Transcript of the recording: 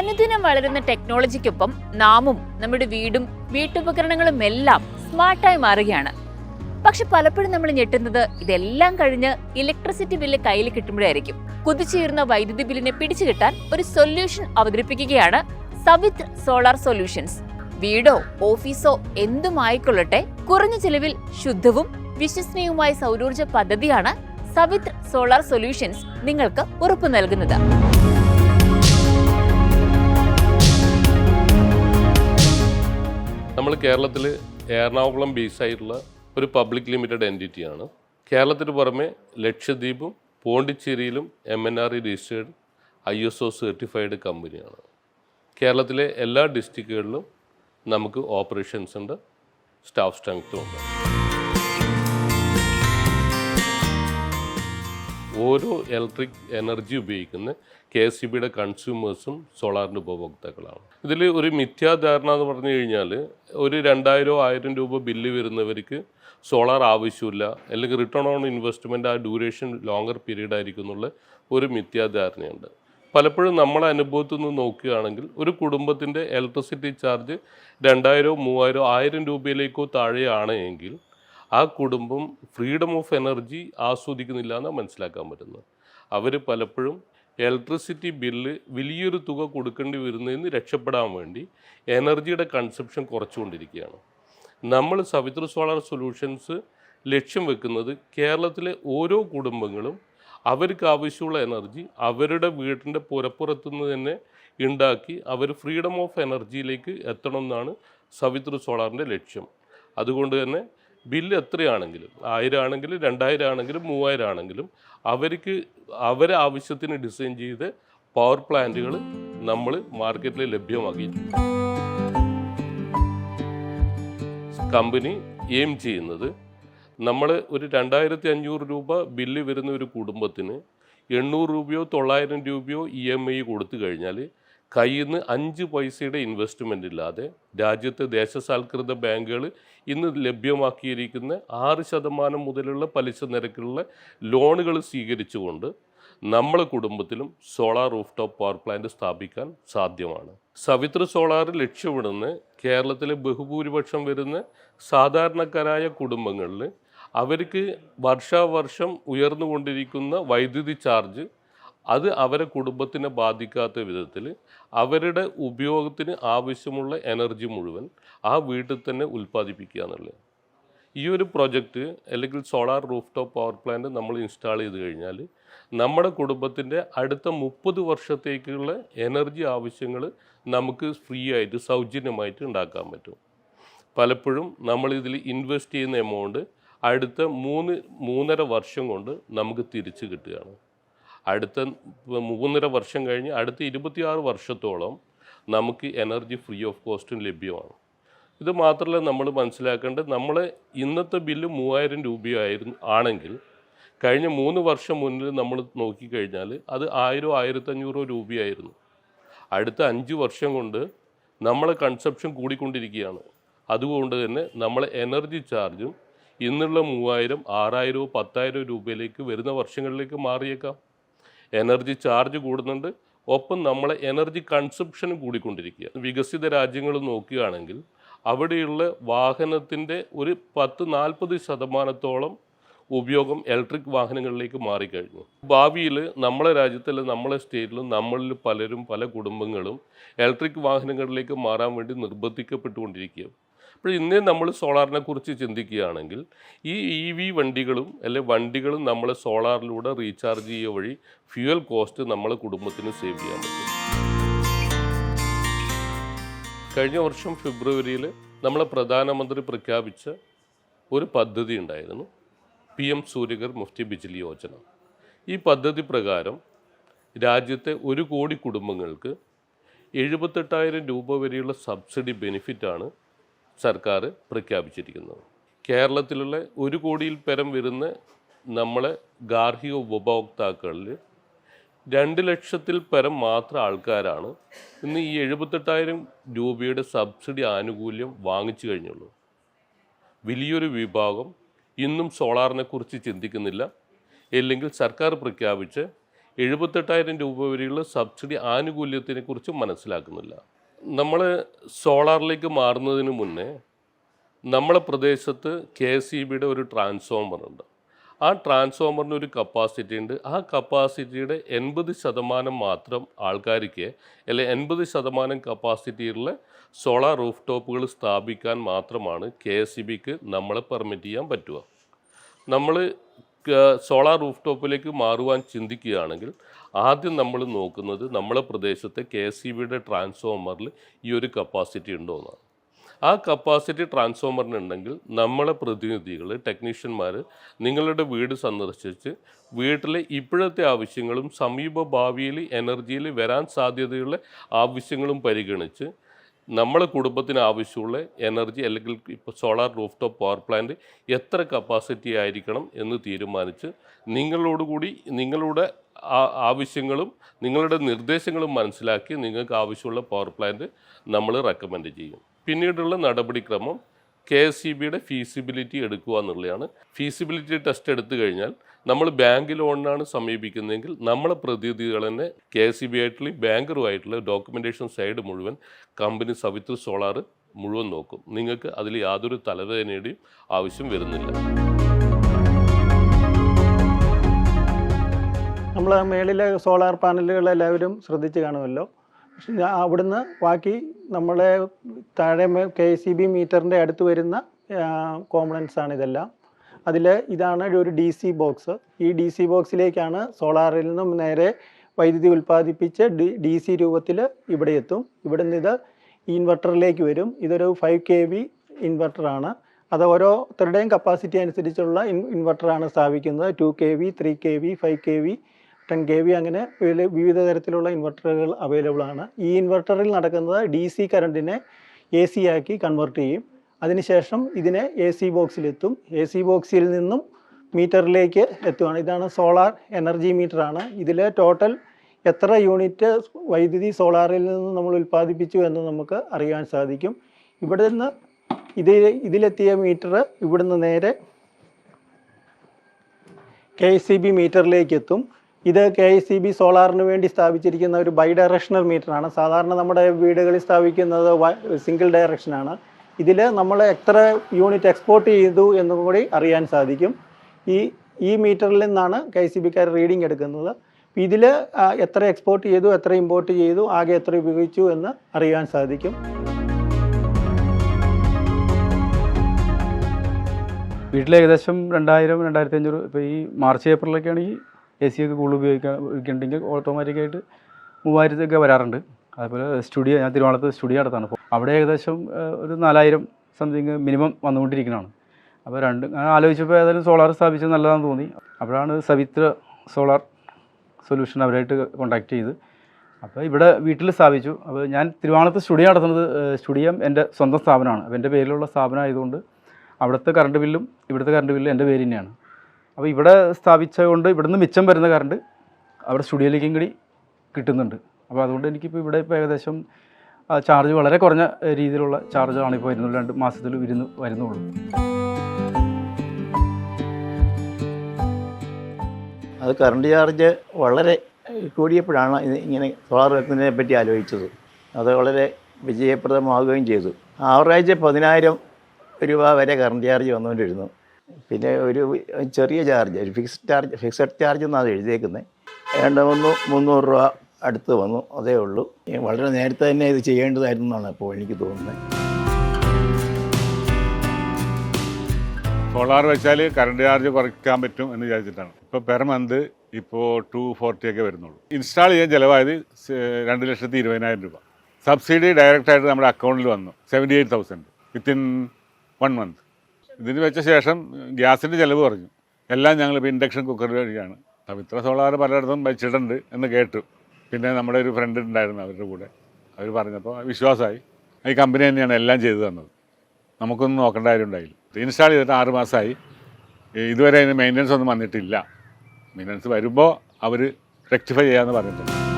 അനുദിനം വളരുന്ന ടെക്നോളജിക്കൊപ്പം നാമും നമ്മുടെ വീടും വീട്ടുപകരണങ്ങളും എല്ലാം സ്മാർട്ടായി മാറുകയാണ്. പക്ഷെ പലപ്പോഴും നമ്മൾ ഞെട്ടുന്നത് ഇതെല്ലാം കഴിഞ്ഞ് ഇലക്ട്രിസിറ്റി ബില്ല് കയ്യിൽ കിട്ടുമ്പോഴായിരിക്കും. കുതിച്ചുയർന്ന വൈദ്യുതി ബില്ലിനെ പിടിച്ചു കിട്ടാൻ ഒരു സൊല്യൂഷൻ അവതരിപ്പിക്കുകയാണ് സവിത് സോളാർ സൊല്യൂഷൻസ്. വീടോ ഓഫീസോ എന്തുമായിക്കൊള്ളട്ടെ കുറഞ്ഞ ചെലവിൽ ശുദ്ധവും വിശ്വസനീയവുമായ സൗരോർജ പദ്ധതിയാണ് സവിത് സോളാർ സൊല്യൂഷൻസ് നിങ്ങൾക്ക് ഉറപ്പു നൽകുന്നത്. കേരളത്തിൽ എറണാകുളം ബേസ് ആയിട്ടുള്ള ഒരു പബ്ലിക് ലിമിറ്റഡ് എന്റിറ്റിയാണ്. കേരളത്തിന് പുറമെ ലക്ഷദ്വീപും പോണ്ടിച്ചേരിയിലും M N R E registered I S O certified കമ്പനിയാണ് കേരളത്തിലെ എല്ലാ ഡിസ്ട്രിക്റ്റുകളിലും നമുക്ക് ഓപ്പറേഷൻസ് ഉണ്ട് സ്റ്റാഫ് സ്ട്രെങ്ത്തും ഉണ്ട്. ഓരോ ഇലക്ട്രിക് എനർജി ഉപയോഗിക്കുന്ന കെ എസ് സി ബിയുടെ കൺസ്യൂമേഴ്സും സോളാറിന്റെ ഉപഭോക്താക്കളാണ്. ഇതിൽ ഒരു മിഥ്യാധാരണ എന്ന് പറഞ്ഞു കഴിഞ്ഞാൽ ഒരു രണ്ടായിരോ ആയിരം രൂപ ബില്ല് വരുന്നവർക്ക് സോളാർ ആവശ്യമില്ല അല്ലെങ്കിൽ റിട്ടേൺ ഓൺ ഇൻവെസ്റ്റ്മെന്റ് ആ ഡ്യൂറേഷൻ ലോങ്ങർ പീരീഡ് ആയിരിക്കും എന്നുള്ള ഒരു മിഥ്യാധാരണയുണ്ട്. പലപ്പോഴും നമ്മളെ അനുഭവത്തിൽ നിന്ന് നോക്കുകയാണെങ്കിൽ ഒരു കുടുംബത്തിന്റെ ഇലക്ട്രിസിറ്റി ചാർജ് രണ്ടായിരോ മൂവായിരോ ആയിരം രൂപയിലേക്കോ താഴെയാണ് എങ്കിൽ ആ കുടുംബം ഫ്രീഡം ഓഫ് എനർജി ആസ്വദിക്കുന്നില്ല എന്നാണ് മനസ്സിലാക്കാൻ പറ്റുന്നത്. അവർ പലപ്പോഴും ഇലക്ട്രിസിറ്റി ബില്ല് വലിയൊരു തുക കൊടുക്കേണ്ടി വരുന്നതിന് രക്ഷപ്പെടാൻ വേണ്ടി എനർജിയുടെ കൺസപ്ഷൻ കുറച്ചുകൊണ്ടിരിക്കുകയാണ്. നമ്മൾ സവിത്ര സോളാർ സൊല്യൂഷൻസ് ലക്ഷ്യം വെക്കുന്നത് കേരളത്തിലെ ഓരോ കുടുംബങ്ങളും അവർക്ക് ആവശ്യമുള്ള എനർജി അവരുടെ വീടിന്റെ പുരപ്പുറത്തു നിന്ന് തന്നെ ഉണ്ടാക്കി അവർ ഫ്രീഡം ഓഫ് എനർജിയിലേക്ക് എത്തണമെന്നാണ് സവിത്ര സോളാറിന്റെ ലക്ഷ്യം. അതുകൊണ്ട് തന്നെ ബില്ല് എത്രയാണെങ്കിലും ആയിരം ആണെങ്കിലും രണ്ടായിരം ആണെങ്കിലും മൂവായിരം ആണെങ്കിലും അവർക്ക് അവരെ ആവശ്യത്തിന് ഡിസൈൻ ചെയ്ത് പവർ പ്ലാന്റുകൾ നമ്മൾ മാർക്കറ്റിൽ ലഭ്യമാക്കി. കമ്പനി എയിം ചെയ്യുന്നത് നമ്മൾ ഒരു രണ്ടായിരത്തി അഞ്ഞൂറ് രൂപ ബില്ല് വരുന്ന ഒരു കുടുംബത്തിന് എണ്ണൂറ് രൂപയോ തൊള്ളായിരം രൂപയോ ഇ എം ഐ കൊടുത്തു കഴിഞ്ഞാൽ കയ്യിൽ നിന്ന് അഞ്ച് പൈസയുടെ ഇൻവെസ്റ്റ്മെന്റ് ഇല്ലാതെ രാജ്യത്തെ ദേശസാൽകൃത ബാങ്കുകൾ ഇന്ന് ലഭ്യമാക്കിയിരിക്കുന്ന ആറ് ശതമാനം മുതലുള്ള പലിശ നിരക്കിലുള്ള ലോണുകൾ സ്വീകരിച്ചുകൊണ്ട് നമ്മളെ കുടുംബത്തിലും solar roof top power plant സ്ഥാപിക്കാൻ സാധ്യമാണ്. സവിത്ര സോളാർ ലക്ഷ്യമിടുന്ന കേരളത്തിലെ ബഹുഭൂരിപക്ഷം വരുന്ന സാധാരണക്കാരായ കുടുംബങ്ങളിൽ അവർക്ക് വർഷാവർഷം ഉയർന്നുകൊണ്ടിരിക്കുന്ന വൈദ്യുതി ചാർജ് അത് അവരെ കുടുംബത്തിനെ ബാധിക്കാത്ത വിധത്തിൽ അവരുടെ ഉപയോഗത്തിന് ആവശ്യമുള്ള എനർജി മുഴുവൻ ആ വീട്ടിൽ തന്നെ ഉൽപ്പാദിപ്പിക്കുക എന്നുള്ളത്. ഈ ഒരു പ്രൊജക്റ്റ് അല്ലെങ്കിൽ solar roof top power plant നമ്മൾ ഇൻസ്റ്റാൾ ചെയ്ത് കഴിഞ്ഞാൽ നമ്മുടെ കുടുംബത്തിന്റെ അടുത്ത മുപ്പത് വർഷത്തേക്കുള്ള എനർജി ആവശ്യങ്ങൾ നമുക്ക് ഫ്രീ ആയിട്ട് സൗജന്യമായിട്ട് ഉണ്ടാക്കാൻ പറ്റും. പലപ്പോഴും നമ്മൾ ഇതിൽ ഇൻവെസ്റ്റ് ചെയ്യുന്ന എമൗണ്ട് അടുത്ത മൂന്ന് മൂന്നര വർഷം കൊണ്ട് നമുക്ക് തിരിച്ചു കിട്ടുകയാണ്. അടുത്ത മൂന്നര വർഷം കഴിഞ്ഞ് അടുത്ത ഇരുപത്തിയാറ് വർഷത്തോളം നമുക്ക് എനർജി ഫ്രീ ഓഫ് കോസ്റ്റും ലഭ്യമാണ്. ഇത് മാത്രമല്ല നമ്മൾ മനസ്സിലാക്കേണ്ടത് നമ്മൾ ഇന്നത്തെ ബില്ല് മൂവായിരം രൂപയായിരുന്നു ആണെങ്കിൽ കഴിഞ്ഞ മൂന്ന് വർഷം മുന്നിൽ നമ്മൾ നോക്കിക്കഴിഞ്ഞാൽ അത് ആയിരം ആയിരത്തഞ്ഞൂറോ രൂപയായിരുന്നു. അടുത്ത അഞ്ച് വർഷം കൊണ്ട് നമ്മളെ കൺസപ്ഷൻ കൂടിക്കൊണ്ടിരിക്കുകയാണ്. അതുകൊണ്ട് തന്നെ നമ്മളെ എനർജി ചാർജും ഇന്നുള്ള മൂവായിരം ആറായിരമോ പത്തായിരമോ രൂപയിലേക്ക് വരുന്ന വർഷങ്ങളിലേക്ക് മാറിയേക്കാം. എനർജി ചാർജ് കൂടുന്നുണ്ട്. ഒപ്പം നമ്മളെ എനർജി കൺസപ്ഷനും കൂടിക്കൊണ്ടിരിക്കുക. വികസിത രാജ്യങ്ങൾ നോക്കുകയാണെങ്കിൽ അവിടെയുള്ള വാഹനത്തിന്റെ ഒരു പത്ത് നാൽപ്പത് ശതമാനത്തോളം ഉപയോഗം ഇലക്ട്രിക് വാഹനങ്ങളിലേക്ക് മാറിക്കഴിഞ്ഞു. ഭാവിയിൽ നമ്മളെ രാജ്യത്തിലും നമ്മളെ സ്റ്റേറ്റിലും നമ്മളിൽ പലരും പല കുടുംബങ്ങളും ഇലക്ട്രിക് വാഹനങ്ങളിലേക്ക് മാറാൻ വേണ്ടി നിർബന്ധിക്കപ്പെട്ടുകൊണ്ടിരിക്കുക അപ്പോൾ ഇന്നേ നമ്മൾ സോളാറിനെ കുറിച്ച് ചിന്തിക്കുകയാണെങ്കിൽ ഈ ഇ വി വണ്ടികളും അല്ലെ വണ്ടികളും നമ്മൾ സോളാറിലൂടെ റീചാർജ് ചെയ്യുക വഴി ഫ്യൂവൽ കോസ്റ്റ് നമ്മളെ കുടുംബത്തിന് സേവ് ചെയ്യാൻ പറ്റും. കഴിഞ്ഞ വർഷം ഫെബ്രുവരിയിൽ നമ്മളെ പ്രധാനമന്ത്രി പ്രഖ്യാപിച്ച ഒരു പദ്ധതി ഉണ്ടായിരുന്നു. P M Suryaghar Muft Bijli Yojana. ഈ പദ്ധതി പ്രകാരം രാജ്യത്തെ ഒരു കോടി കുടുംബങ്ങൾക്ക് എഴുപത്തെട്ടായിരം രൂപ വരെയുള്ള സബ്സിഡി ബെനിഫിറ്റാണ് സർക്കാർ പ്രഖ്യാപിച്ചിരിക്കുന്നത് കേരളത്തിലുള്ള ഒരു കോടിയിൽ പരം വരുന്ന നമ്മളെ ഗാർഹിക ഉപഭോക്താക്കളിൽ രണ്ട് ലക്ഷത്തിൽ പരം മാത്രം ആൾക്കാരാണ്. ഇന്ന് ഈ എഴുപത്തെട്ടായിരം രൂപയുടെ സബ്സിഡി ആനുകൂല്യം വാങ്ങിച്ചു കഴിഞ്ഞുള്ളൂ. വലിയൊരു വിഭാഗം ഇന്നും സോളാറിനെ കുറിച്ച് ചിന്തിക്കുന്നില്ല. അല്ലെങ്കിൽ സർക്കാർ പ്രഖ്യാപിച്ച് എഴുപത്തെട്ടായിരം രൂപ വരെയുള്ള സബ്സിഡി ആനുകൂല്യത്തിനെ കുറിച്ച് മനസ്സിലാക്കുന്നില്ല. നമ്മൾ സോളാറിലേക്ക് മാറുന്നതിന് മുന്നേ നമ്മളെ പ്രദേശത്ത് കെ എസ് ഇ ബിയുടെ ഒരു ട്രാൻസ്ഫോമർ ഉണ്ട് ആ ട്രാൻസ്ഫോമറിന് ഒരു കപ്പാസിറ്റി ഉണ്ട്. ആ കപ്പാസിറ്റിയുടെ എൺപത് ശതമാനം മാത്രം ആൾക്കാർക്ക് അല്ലെ എൺപത് ശതമാനം കപ്പാസിറ്റിയിലുള്ള സോളാർ റൂഫ് ടോപ്പുകൾ സ്ഥാപിക്കാൻ മാത്രമാണ് കെ എസ് ഇ ബിക്ക് നമ്മളെ പെർമിറ്റ് ചെയ്യാൻ പറ്റുക. നമ്മൾ സോളാർ റൂഫ് ടോപ്പിലേക്ക് മാറുവാൻ ചിന്തിക്കുകയാണെങ്കിൽ ആദ്യം നമ്മൾ നോക്കുന്നത് നമ്മളെ പ്രദേശത്തെ കെ എസ് ഇ ബിയുടെ ട്രാൻസ്ഫോമറിൽ ഈ ഒരു കപ്പാസിറ്റി ഉണ്ടോ എന്നാണ്. ആ കപ്പാസിറ്റി ട്രാൻസ്ഫോമറിനുണ്ടെങ്കിൽ നമ്മളെ പ്രതിനിധികൾ ടെക്നീഷ്യന്മാർ നിങ്ങളുടെ വീട് സന്ദർശിച്ച് വീട്ടിലെ ഇപ്പോഴത്തെ ആവശ്യങ്ങളും സമീപ ഭാവിയിൽ എനർജിയിൽ വരാൻ സാധ്യതയുള്ള ആവശ്യങ്ങളും പരിഗണിച്ച് നമ്മളെ കുടുംബത്തിന് ആവശ്യമുള്ള എനർജി അല്ലെങ്കിൽ ഇപ്പോൾ solar roof top power plant എത്ര കപ്പാസിറ്റി ആയിരിക്കണം എന്ന് തീരുമാനിച്ച് നിങ്ങളോടുകൂടി നിങ്ങളുടെ ആവശ്യങ്ങളും നിങ്ങളുടെ നിർദ്ദേശങ്ങളും മനസ്സിലാക്കി നിങ്ങൾക്ക് ആവശ്യമുള്ള പവർ പ്ലാന്റ് നമ്മൾ റെക്കമെൻഡ് ചെയ്യും. പിന്നീടുള്ള നടപടിക്രമം കെ എസ് സി ബിയുടെ ഫീസിബിലിറ്റി എടുക്കുക എന്നുള്ളതാണ്. ഫീസിബിലിറ്റി ടെസ്റ്റ് എടുത്തു കഴിഞ്ഞാൽ നമ്മൾ ബാങ്ക് ലോണിനാണ് സമീപിക്കുന്നതെങ്കിൽ നമ്മളെ പ്രതിനിധികൾ തന്നെ കെ എസ് സി ബി ആയിട്ടുള്ള ബാങ്കറുമായിട്ടുള്ള ഡോക്യുമെന്റേഷൻ സൈഡ് മുഴുവൻ കമ്പനി സവിത്ര സോളാർ മുഴുവൻ നോക്കും. നിങ്ങൾക്ക് അതിൽ യാതൊരു തലവേദനയുടെയും ആവശ്യം വരുന്നില്ല. നമ്മൾ മേളിലെ സോളാർ പാനലുകൾ എല്ലാവരും ശ്രദ്ധിച്ച് കാണുമല്ലോ. അവിടുന്ന് ബാക്കി നമ്മളെ താഴെ കെ സി ബി മീറ്ററിന്റെ അടുത്ത് വരുന്ന കോമ്പണൻസ് ആണ് ഇതെല്ലാം. അതിൽ ഇതാണ് ഒരു ഡി സി ബോക്സ്. ഈ ഡി സി ബോക്സിലേക്കാണ് സോളാറിൽ നിന്നും നേരെ വൈദ്യുതി ഉൽപ്പാദിപ്പിച്ച് ഡി സി രൂപത്തിൽ ഇവിടെ എത്തും. ഇവിടെ നിന്ന് ഇത് ഇൻവെർട്ടറിലേക്ക് വരും. ഇതൊരു ഫൈവ് കെ വി ഇൻവെർട്ടറാണ്. അത് ഓരോരുത്തരുടെയും കപ്പാസിറ്റി അനുസരിച്ചുള്ള ഇൻ ഇൻവെർട്ടറാണ് സ്ഥാപിക്കുന്നത്. Two K V three K V five K V ten K V അങ്ങനെ വിവിധ തരത്തിലുള്ള ഇൻവെർട്ടറുകൾ അവൈലബിൾ ആണ്. ഈ ഇൻവെർട്ടറിൽ നടക്കുന്നത് ഡി സി കറണ്ടിനെ എ സി ആക്കി കൺവേർട്ട് ചെയ്യും. അതിനുശേഷം ഇതിനെ എ സി ബോക്സിലെത്തും എ സി ബോക്സിൽ നിന്നും മീറ്ററിലേക്ക് എത്തുകയാണ് ഇതാണ് സോളാർ എനർജി മീറ്ററാണ് ഇതിൽ ടോട്ടൽ എത്ര യൂണിറ്റ് വൈദ്യുതി സോളാറിൽ നിന്ന് നമ്മൾ ഉൽപ്പാദിപ്പിച്ചു എന്ന് നമുക്ക് അറിയാൻ സാധിക്കും. ഇവിടെ നിന്ന് ഇത് ഇതിലെത്തിയ മീറ്റർ ഇവിടുന്ന് നേരെ കെ സി ബി മീറ്ററിലേക്ക് എത്തും. ഇത് കെ ഐ സി ബി സോളാറിന് വേണ്ടി സ്ഥാപിച്ചിരിക്കുന്ന ഒരു ബൈ ഡയറക്ഷണൽ മീറ്ററാണ്. സാധാരണ നമ്മുടെ വീടുകളിൽ സ്ഥാപിക്കുന്നത് സിംഗിൾ ഡയറക്ഷനാണ്. ഇതിൽ നമ്മൾ എത്ര യൂണിറ്റ് എക്സ്പോർട്ട് ചെയ്തു എന്നും കൂടി അറിയാൻ സാധിക്കും. ഈ ഈ മീറ്ററിൽ നിന്നാണ് കെ സി ബിക്കാർ റീഡിംഗ് എടുക്കുന്നത്. ഇതിൽ എത്ര എക്സ്പോർട്ട് ചെയ്തു എത്ര ഇമ്പോർട്ട് ചെയ്തു ആകെ എത്ര ഉപയോഗിച്ചു എന്ന് അറിയാൻ സാധിക്കും. വീട്ടിൽ ഏകദേശം രണ്ടായിരം രണ്ടായിരത്തി അഞ്ഞൂറ് ഇപ്പോൾ ഈ മാർച്ച് ഏപ്രിലൊക്കെ എ സി ഒക്കെ കൂടുതൽ ഉപയോഗിക്കാൻ ഉപയോഗിക്കുന്നുണ്ടെങ്കിൽ ഓട്ടോമാറ്റിക്കായിട്ട് മൂവായിരത്തൊക്കെ വരാറുണ്ട്. അതുപോലെ സ്റ്റുഡിയോ ഞാൻ തിരുവനന്തപുരത്ത് സ്റ്റുഡിയോ നടത്താണ്. അപ്പോൾ അവിടെ ഏകദേശം ഒരു നാലായിരം സംതിങ് മിനിമം വന്നുകൊണ്ടിരിക്കുന്നതാണ് അപ്പോൾ രണ്ട് ആലോചിച്ചപ്പോൾ ഏതായാലും സോളാർ സ്ഥാപിച്ചത് നല്ലതാണെന്ന് തോന്നി. അപ്പോഴാണ് സവിത്ര സോളാർ സൊല്യൂഷൻ അവരായിട്ട് കോൺടാക്ട് ചെയ്ത്. അപ്പോൾ ഇവിടെ വീട്ടിൽ സ്ഥാപിച്ചു. അപ്പോൾ ഞാൻ തിരുവനന്തപുരത്ത് സ്റ്റുഡിയോ നടത്തുന്നത് സ്റ്റുഡിയോ എന്റെ സ്വന്തം സ്ഥാപനമാണ്. അപ്പോൾ എന്റെ പേരിലുള്ള സ്ഥാപനം ആയതുകൊണ്ട് അവിടുത്തെ കറണ്ട് ബില്ലും ഇവിടുത്തെ കറണ്ട് ബില്ലും എന്റെ പേര് തന്നെയാണ്. അപ്പോൾ ഇവിടെ സ്ഥാപിച്ചതുകൊണ്ട് ഇവിടുന്ന് മിച്ചം വരുന്ന കറണ്ട് അവിടെ സ്റ്റുഡിയോയിലേക്കും കൂടി കിട്ടുന്നുണ്ട്. അപ്പോൾ അതുകൊണ്ട് എനിക്കിപ്പോൾ ഇവിടെ ഇപ്പോൾ ഏകദേശം ചാർജ് വളരെ കുറഞ്ഞ രീതിയിലുള്ള ചാർജാണ് ഇപ്പോൾ വരുന്നുള്ളൂ രണ്ട് മാസത്തിൽ വരുന്നു വരുന്നുള്ളൂ. അത് കറണ്ട് ചാർജ് വളരെ കൂടിയപ്പോഴാണ് ഇങ്ങനെ സോളാർ വെക്കുന്നതിനെ പറ്റി ആലോചിച്ചത്. അത് വളരെ വിജയപ്രദമാവുകയും ചെയ്തു. ആവറേജ് പതിനായിരം രൂപ വരെ കറണ്ട് ചാർജ് വന്നുകൊണ്ടിരുന്നു. പിന്നെ ഒരു ചെറിയ ചാർജ് ഒരു ഫിക്സ്ഡ് ചാർജ് ഫിക്സഡ് ചാർജ് എന്നാണ് എഴുതിയേക്കുന്നത് രണ്ട് വന്നു മുന്നൂറ് രൂപ അടുത്ത് വന്നു അതേ ഉള്ളൂ. വളരെ നേരത്തെ തന്നെ ഇത് ചെയ്യേണ്ടതായിരുന്നു എന്നാണ് ഇപ്പോൾ എനിക്ക് തോന്നുന്നത് സോളാർ വെച്ചാൽ കറണ്ട് ചാർജ് കുറയ്ക്കാൻ പറ്റും എന്ന് വിചാരിച്ചിട്ടാണ്. ഇപ്പോൾ പെർ മന്ത് ഇപ്പോൾ ടു ഫോർട്ടി ഒക്കെ വരുന്നുള്ളൂ. ഇൻസ്റ്റാൾ ചെയ്യാൻ ചിലവായത് രണ്ട് ലക്ഷത്തി ഇരുപതിനായിരം രൂപ. സബ്സിഡി ഡയറക്റ്റ് ആയിട്ട് നമ്മുടെ അക്കൗണ്ടിൽ വന്നു seventy eight thousand within one month. ഇതിന് വെച്ച ശേഷം ഗ്യാസിന്റെ ചിലവ് കുറഞ്ഞു. എല്ലാം ഞങ്ങൾ ഇപ്പോൾ ഇൻഡക്ഷൻ കുക്കർ വഴിയാണ്. അപ്പോൾ ഇത്ര സോളാർ പലയിടത്തും വെച്ചിട്ടുണ്ട് എന്ന് കേട്ടു. പിന്നെ നമ്മുടെ ഒരു ഫ്രണ്ട് ഉണ്ടായിരുന്നു അവരുടെ കൂടെ. അവർ പറഞ്ഞപ്പോൾ വിശ്വാസമായി. ഈ കമ്പനി തന്നെയാണ് എല്ലാം ചെയ്തു തന്നത്. നമുക്കൊന്നും നോക്കേണ്ട കാര്യം ഉണ്ടായില്ല. ഇൻസ്റ്റാൾ ചെയ്തിട്ട് ആറ് മാസമായി. ഇതുവരെ അതിന് മെയിന്റനൻസ് ഒന്നും വന്നിട്ടില്ല. മെയിന്റനൻസ് വരുമ്പോൾ അവർ റെക്ടിഫൈ ചെയ്യാമെന്ന് പറഞ്ഞിട്ടുണ്ട്.